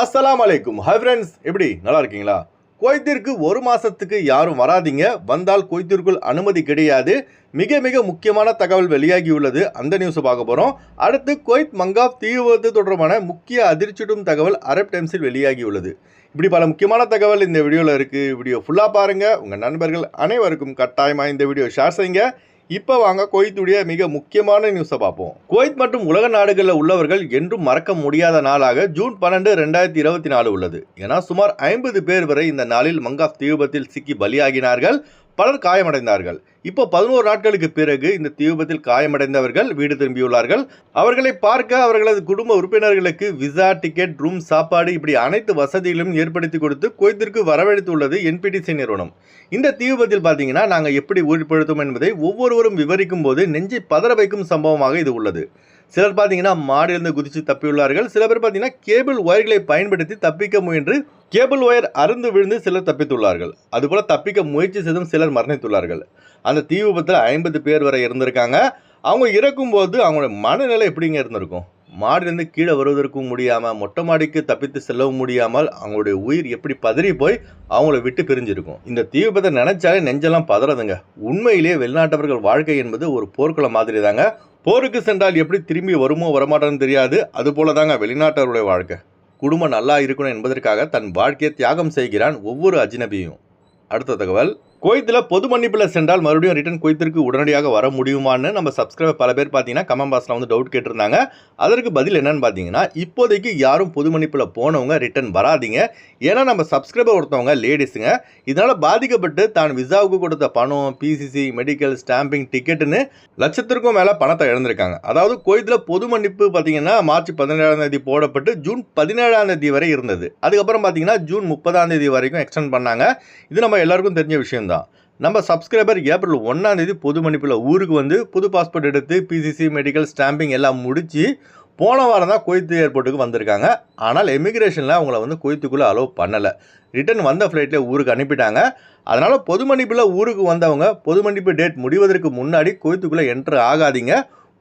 அஸ்லாம் அலைக்கும் hi friends எப்படி? நல்லா இருக்கீங்களா? குவைத்திற்கு ஒரு மாதத்துக்கு யாரும் வராதீங்க. வந்தால் குவைத்திற்குள் அனுமதி கிடையாது. மிக மிக முக்கியமான தகவல் வெளியாகியுள்ளது அந்த நியூஸை பார்க்க போகிறோம் அடுத்து குவைத் மங்காப் தீவிரத்து தொடர்பான முக்கிய அதிர்ச்சிடும் தகவல் அரப் டைம்ஸில் வெளியாகியுள்ளது இப்படி பல முக்கியமான தகவல் இந்த வீடியோவில் இருக்குது வீடியோ ஃபுல்லாக பாருங்கள் உங்கள் நண்பர்கள் அனைவருக்கும் கட்டாயமாக இந்த வீடியோ ஷேர் செய்யுங்க. இப்போ வாங்க குவைத்துடைய மிக முக்கியமான நியூஸை பார்ப்போம். குவைத் மற்றும் உலக நாடுகளில் உள்ளவர்கள் என்றும் மறக்க முடியாத நாளாக ஜூன் பன்னெண்டு ரெண்டாயிரத்தி இருபத்தி நாலு உள்ளது. ஏன்னா சுமார் ஐம்பது பேர் வரை இந்த நாளில் மங்காஸ் தீபத்தில் சிக்கி பலியாகினார்கள். பலர் காயமடைந்தார்கள். இப்போ பதினோரு நாட்களுக்கு பிறகு இந்த தீவிபத்தில் காயமடைந்தவர்கள் வீடு திரும்பியுள்ளார்கள். அவர்களை பார்க்க அவர்களது குடும்ப உறுப்பினர்களுக்கு விசா டிக்கெட் ரூம் சாப்பாடு இப்படி அனைத்து வசதிகளும் ஏற்படுத்தி கொடுத்து குவைத்திற்கு வரவழைத்துள்ளது என்பிடிசி நிறுவனம். இந்த தீவிபத்தில் பார்த்தீங்கன்னா நாங்கள் எப்படி உயிர்படுத்தும் என்பதை ஒவ்வொருவரும் விவரிக்கும் போது நெஞ்சை பதற வைக்கும் சம்பவமாக இது உள்ளது. சிலர் பார்த்தீங்கன்னா மாடியிலிருந்து குதித்து தப்பியுள்ளார்கள். சில பேர் பார்த்தீங்கன்னா கேபிள் ஒயர்களை பயன்படுத்தி தப்பிக்க முயன்று கேபிள் ஒயர் அருந்து விழுந்து சிலர் தப்பித்துள்ளார்கள். அதுபோல் தப்பிக்க முயற்சி செய்தும் சிலர் மரணித்துள்ளார்கள். அந்த தீ விபத்தில் ஐம்பது பேர் வரை இருந்திருக்காங்க. அவங்க இறக்கும்போது அவங்களோட மனநிலை எப்படிங்க இருந்திருக்கும்? மாடிலிருந்து கீழே வருவதற்கும் முடியாமல் மொட்டை மாடிக்கு தப்பித்து செல்லவும் முடியாமல் அவங்களுடைய உயிர் எப்படி பதறி போய் அவங்கள விட்டு பிரிஞ்சிருக்கும்? இந்த தீ விபத்தை நினைச்சாலே நெஞ்செல்லாம் பதறதுங்க. உண்மையிலேயே வெளிநாட்டவர்கள் வாழ்க்கை என்பது ஒரு போர்க்குளம் மாதிரி தாங்க போருக்கு சென்றால் எப்படி திரும்பி வருமோ வரமாட்டோன்னு தெரியாது. அது போல தாங்க வெளிநாட்டவருடைய வாழ்க்கை. குடும்பம் நல்லா இருக்கணும் என்பதற்காக தன் வாழ்க்கையை தியாகம் செய்கிறான் ஒவ்வொரு அஜினபியும். அடுத்த தகவல். குவைத்தில் பொது மன்னிப்பில் சென்றால் மறுபடியும் ரிட்டர்ன் குவைத்திற்கு உடனடியாக வர முடியுமான்னு நம்ம சப்ஸ்கிரைபர் பல பேர் பார்த்தீங்கன்னா கமெண்ட் பாக்ஸில் வந்து டவுட் கேட்டிருந்தாங்க. அதற்கு பதில் என்னன்னு பார்த்தீங்கன்னா இப்போதைக்கு யாரும் பொது மன்னிப்பில் போனவங்க ரிட்டர்ன் வராதீங்க. ஏன்னா நம்ம சப்ஸ்கிரைபர் ஒருத்தவங்க லேடிஸுங்க இதனால் பாதிக்கப்பட்டு தான் விசாவுக்கு கொடுத்த பணம் பிசிசி மெடிக்கல் ஸ்டாம்பிங் டிக்கெட்டுன்னு லட்சத்திற்கும் மேலே பணத்தை இழந்திருக்காங்க. அதாவது குவைத்தில் பொது மன்னிப்பு பார்த்தீங்கன்னா மார்ச் பதினேழாம் தேதி போடப்பட்டு ஜூன் பதினேழாம் தேதி வரை இருந்தது. அதுக்கப்புறம் பார்த்தீங்கன்னா ஜூன் முப்பதாம் தேதி வரைக்கும் எக்ஸ்டெண்ட் பண்ணாங்க. இது நம்ம எல்லாருக்கும் தெரிஞ்ச தான் நம்ம சப்ஸ்கிரைபர் ஏப்ரல் ஒன்றாந்தேதி பொது மன்னிப்பில் ஊருக்கு வந்து புது பாஸ்போர்ட் எடுத்து பிசிசி மெடிக்கல் ஸ்டாம்பிங் எல்லாம் முடித்து போன வாரம் தான் குவைத்து ஏர்போர்ட்டுக்கு வந்திருக்காங்க. ஆனால் எமிக்ரேஷனில் அவங்கள வந்து குவைத்துக்குள்ளே அலோவ் பண்ணலை. ரிட்டர்ன் வந்த ஃப்ளைட்டில் ஊருக்கு அனுப்பிட்டாங்க. அதனால் பொது மன்னிப்பில் ஊருக்கு வந்தவங்க பொது மன்னிப்பு டேட் முடிவதற்கு முன்னாடி குவைத்துக்குள்ளே என்ட்ரு ஆகாதீங்க.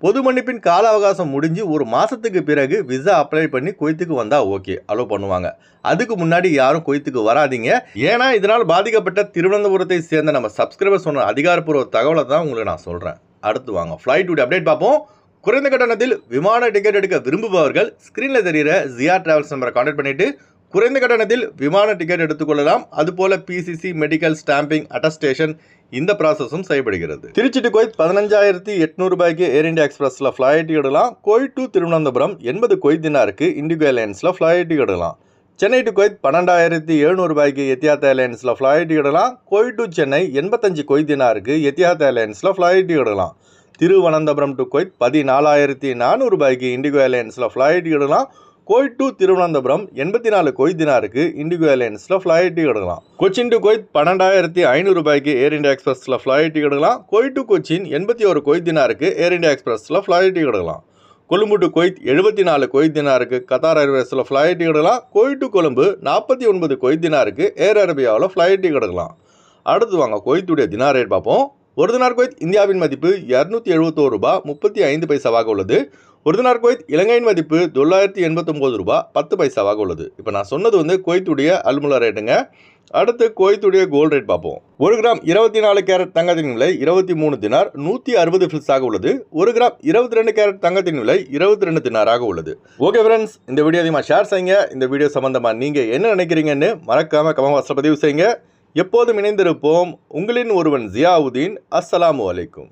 பொது மன்னிப்பின் கால அவகாசம் முடிஞ்சு ஒரு மாதத்துக்கு பிறகு விசா அப்ளை பண்ணி குவைத்துக்கு வந்தால் ஓகே அலோவ் பண்ணுவாங்க. அதுக்கு முன்னாடி யாரும் குவைத்துக்கு வராதீங்க. ஏன்னா இதனால் பாதிக்கப்பட்ட திருவனந்தபுரத்தை சேர்ந்த நம்ம சப்ஸ்கிரைபர் சொன்ன அதிகாரப்பூர்வ தகவலை தான் உங்களுக்கு நான் சொல்கிறேன் அடுத்து வாங்க. ஃப்ளைட் அப்டேட் பார்ப்போம். குறைந்த கட்டணத்தில் விமான டிக்கெட் எடுக்க விரும்புபவர்கள் ஸ்க்ரீனில் தெரிகிற ஜியா டிராவல்ஸ் நம்பரை கான்டாக்ட் பண்ணிவிட்டு குறைந்த கட்டணத்தில் விமான டிக்கெட் எடுத்துக்கொள்ளலாம். அதுபோல பிசிசி மெடிக்கல் ஸ்டாம்பிங் அட்டஸ்டேஷன் இந்த ப்ராசஸும் செய்யப்படுகிறது. திருச்சி டு கோயத் பதினஞ்சாயிரத்தி எட்நூறு ரூபாய்க்கு ஏர் இண்டியா எக்ஸ்பிரஸில் ஃப்ளைட் இடலாம் கோய் டு திருவனந்தபுரம் எண்பது கொய்த் தினாருக்கு இண்டிகோ ஏர்லைன்ஸில் ஃப்ளைட் இடலாம் சென்னை டு கொய்த் பன்னெண்டாயிரத்தி எழுநூறு ரூபாய்க்கு எத்தியாத் ஏர்லைன்ஸில் ஃப்ளைட் இடலாம் கோய் டு சென்னை எண்பத்தஞ்சு கொய்தினாருக்கு எத்தியாத் ஏர்லைன்ஸில் ஃப்ளைட் இடலாம் திருவனந்தபுரம் டு கொய்த் பதினாலாயிரத்தி நானூறு ரூபாய்க்கு இண்டிகோ ஏர்லைன்ஸில் ஃப்ளைட் இடலாம் கோய் டு திருவனந்தபுரம் எண்பத்தி நாலு கொய் தினாருக்கு இண்டிகோ ஏர்லைன்ஸில் ஃப்ளைட் எடுக்கலாம். கொச்சின் டு கோயத் பன்னெண்டாயிரத்தி ஐநூறு ரூபாய்க்கு ஏர் இந்தியா எக்ஸ்பிரஸில் ஃப்ளைட் எடுக்கலாம். கோய் டு கொச்சின் எண்பத்தி ஒரு கொய் தினாருக்கு ஏர் இண்டியா எக்ஸ்பிரஸில் ஃப்ளைட் எடுக்கலாம். கொழும்பு டு கொய்த் எழுபத்தி நாலு கொய்த் தினாருக்கு கத்தார் ஏர்வேஸில் ஃப்ளைட் எடுக்கலாம். கோய் டு கொழும்பு நாற்பத்தி ஒன்பது கொய்த் தினாருக்கு ஏர் அரேபியாவில் ஃப்ளைட் எடுக்கலாம். அடுத்து வாங்க கொய்த்துடைய தினார் ரேட் பார்ப்போம். ஒரு தினார் கொய்த் இந்தியாவின் மதிப்பு இரநூத்தி எழுபத்தோரு ரூபாய் முப்பத்தி ஐந்து பைசாவாக உள்ளது. ஒரு தினார் குவைத் இலங்கையின் மதிப்பு தொள்ளாயிரத்தி எண்பத்தொம்போது ரூபாய் பத்து பைசாவாக உள்ளது. இப்போ நான் சொன்னது வந்து குவைத்துடைய அல்முலா ரேட்டுங்க அடுத்து குவைத்துடைய கோல்டு ரேட் பார்ப்போம். ஒரு கிராம் இருபத்தி நாலு கேரட் தங்கத்தின் விலை இருபத்தி மூணு தினார் நூற்றி அறுபது ஃபில்ஸாக உள்ளது. ஒரு கிராம் இருபத்தி ரெண்டு கேரட் தங்கத்தின் விலை இருபத்தி ரெண்டு தினாராக உள்ளது. ஓகே ஃப்ரெண்ட்ஸ் இந்த வீடியோ அதிகமாக ஷேர் செய்யுங்க. இந்த வீடியோ சம்மந்தமாக நீங்கள் என்ன நினைக்கிறீங்கன்னு மறக்காமல் கமவாசத்தில் பதிவு செய்யுங்க. எப்போதும் இணைந்திருப்போம். உங்களின் ஒருவன் ஜியாவுதீன். அஸ்ஸலாமு அலைக்கும்.